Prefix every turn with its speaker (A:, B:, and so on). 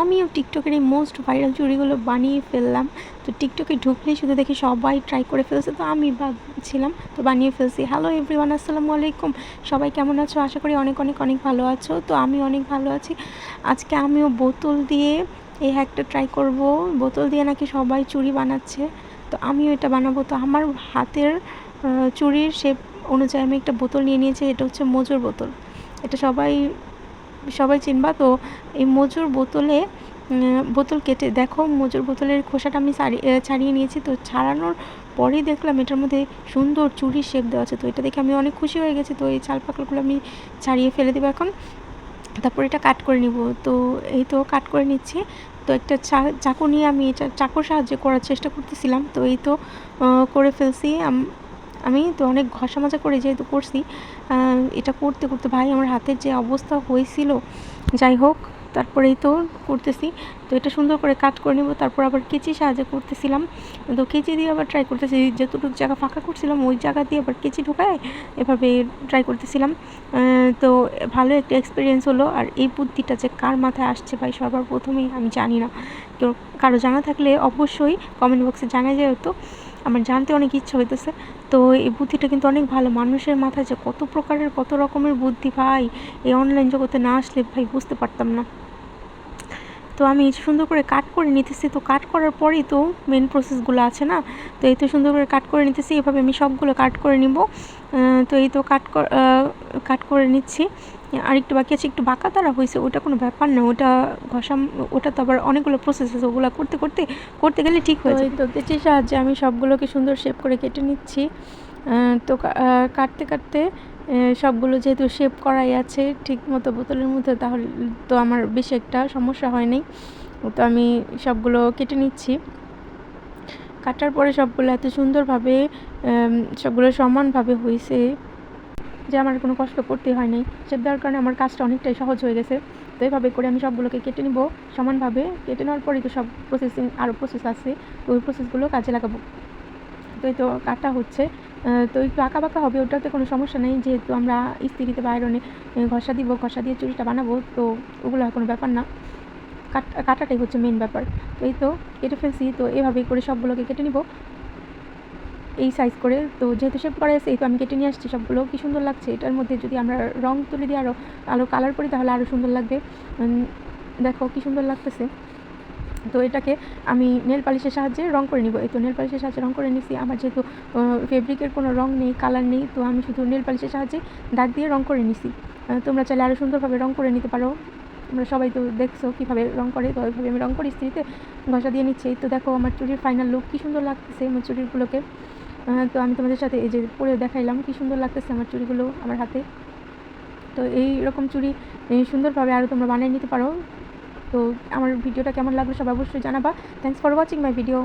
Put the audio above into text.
A: আমিও টিকটকের এই মোস্ট ভাইরাল চুড়িগুলো বানিয়ে ফেললাম। তো টিকটকে ঢুকলেই শুধু দেখি সবাই ট্রাই করে ফেলছে। তো আমি ভাবছিলাম তো বানিয়ে ফেলছি। হ্যালো এভরিওয়ান আসসালামু আলাইকুম। সবাই কেমন আছো? আশা করি অনেক অনেক অনেক ভালো আছো। তো আমি অনেক ভালো আছি। আজকে আমিও বোতল দিয়ে এই হ্যাকটা ট্রাই করব। বোতল দিয়ে নাকি সবাই চুড়ি বানাচ্ছে। তো আমিও এটা বানাবো। তো আমার হাতের চুড়ির শেপ অনুযায়ী আমি একটা বোতল নিয়ে নিয়েছি। এটা হচ্ছে মজুর বোতল। এটা সবাই সবাই চিনবা, তো এই মজুর বোতলে বোতল কেটে, দেখো মজুর বোতলের খোসাটা আমি ছাড়িয়ে নিয়েছি, তো ছাড়ানোর পরেই দেখলাম এটার মধ্যে সুন্দর চুড়ির শেপ দেওয়া আছে, তো এটা দেখে আমি অনেক খুশি হয়ে গেছি, তো এই চাল পাকড়গুলো আমি ছাড়িয়ে ফেলে দেবো এখন। তারপর এটা কাট করে নিব, তো এই তো কাট করে নিচ্ছি, তো একটা চাকু নিয়ে আমি এটা, চাকুর সাহায্যে করার চেষ্টা করতেছিলাম, তো এই তো করে ফেলছি আম- তো অনেক ঘষা মাজা করে যেহেতু করছি এটা করতে করতে ভাই আমার হাতের যে অবস্থা হয়েছিল, যাই হোক, তারপরেই তো করতেছি। তো এটা সুন্দর করে কাট করে নেব, তারপর আবার কেচি সাহায্যে করতেছিলাম। তো কেচি দিয়ে আবার ট্রাই করতেছি, যতটুকু জায়গা ফাঁকা করছিলাম, ওই জায়গা দিয়ে আবার কেচি ঢোকায় এভাবে ট্রাই করতেছিলাম। তো ভালো একটা এক্সপিরিয়েন্স হলো, আর এই বুদ্ধিটা যে কার মাথায় আসছে ভাই সবার প্রথমেই আমি জানি না। কেউ কারও জানা থাকলে অবশ্যই কমেন্ট বক্সে জানা যায় তো। আমার জানতে অনেক ইচ্ছা হইতেছে। তো এই বুদ্ধিটা কিন্তু অনেক ভালো। মানুষের মাথায় যে কত প্রকারের, কত রকমের বুদ্ধি ভাই। এই অনলাইন জগতে না আসলে ভাই বুঝতে পারতাম না। তো আমি সুন্দর করে কাট করে নিতেছি তো কাট করার পরেই তো মেন প্রসেসগুলো আছে না? তো এই তো সুন্দর করে কাট করে নিতেছি এভাবে আমি সবগুলো কাট করে নিব। তো এই তো কাট কাট করে নিচ্ছি। আর একটু বাকি আছে একটু বাঁকা তারা হয়েছে ওটা কোনো ব্যাপার না ওটা ঘষা ওটা তো আবার অনেকগুলো প্রসেস আছে ওগুলো করতে করতে করতে গেলে ঠিক হয়ে যায় তো কেচির সাহায্যে আমি সবগুলোকে সুন্দর শেপ করে কেটে নিচ্ছি। তো কাটতে কাটতে সবগুলো যেহেতু শেপ করাই আছে ঠিক মতো বোতলের মধ্যে, তাহলে তো আমার বেশি একটা সমস্যা হয় নাই তো আমি সবগুলো কেটে নিচ্ছি। কাটার পরে সবগুলো এত সুন্দরভাবে সবগুলো সমানভাবে হয়েছে যে আমার কোনো কষ্ট করতে হয় নাই। শেপ দেওয়ার কারণে আমার কাজটা অনেকটাই সহজ হয়ে গেছে। তো এইভাবে করে আমি সবগুলোকে কেটে নিব সমানভাবে। কেটে নেওয়ার পরেই তো সব প্রসেসিং আরও প্রসেস আছে, তো ওই প্রসেসগুলো কাজে লাগাবো। তো এই তো কাটা হচ্ছে। তো একটু আঁকা বাঁকা হবে, ওটাতে কোনো সমস্যা নেই। যেহেতু আমরা ইস্তিরিতে বা আয়রনে ঘষা দিব, ঘষা দিয়ে চুড়িটা বানাবো, তো ওগুলো কোনো ব্যাপার না। কাট, কাটাটাই হচ্ছে মেন ব্যাপার। তো এই তো কেটে ফেলছি, তো এভাবেই করে সবগুলোকে কেটে নিব। এই সাইজ করে, তো যেহেতু শেপ করা আছে, এই তো আমি কেটে নিয়ে আসছি সবগুলো। কি সুন্দর লাগছে, এটার মধ্যে যদি আমরা রং তুলে দিয়ে আরও আলো কালার করি, তাহলে আরও সুন্দর লাগবে। দেখো কি সুন্দর লাগতেছে। তো এটাকে আমি নেল পালিশের সাহায্যে রং করে নিব। এই তো নেল পালিশের সাহায্যে রং করে নিছি। আমার যেহেতু ফেব্রিকের কোনো রং নেই কালার নেই তো আমি শুধু নেল পালিশের সাহায্যে দাগ দিয়ে রং করে নিছি। তোমরা চাইলে আরও সুন্দরভাবে রং করে নিতে পারো। তোমরা সবাই তো দেখছ কীভাবে রং করে তো ওইভাবে আমি রং করি। স্ত্রীতে ঘষা দিয়ে নিচ্ছি। তো দেখো আমার চুড়ির ফাইনাল লুক কী সুন্দর লাগতেছে আমার চুড়িগুলোকে আহ, তো আমি তোমাদের সাথে এই যে পরে দেখাইলাম কী সুন্দর লাগতেছে আমার চুড়িগুলো আমার হাতে। তো এই রকম চুড়ি সুন্দরভাবে আরও তোমরা বানিয়ে নিতে পারো। তো আমার ভিডিওটা কেমন লাগল সবাই অবশ্যই জানাবা। Thanks for watching my video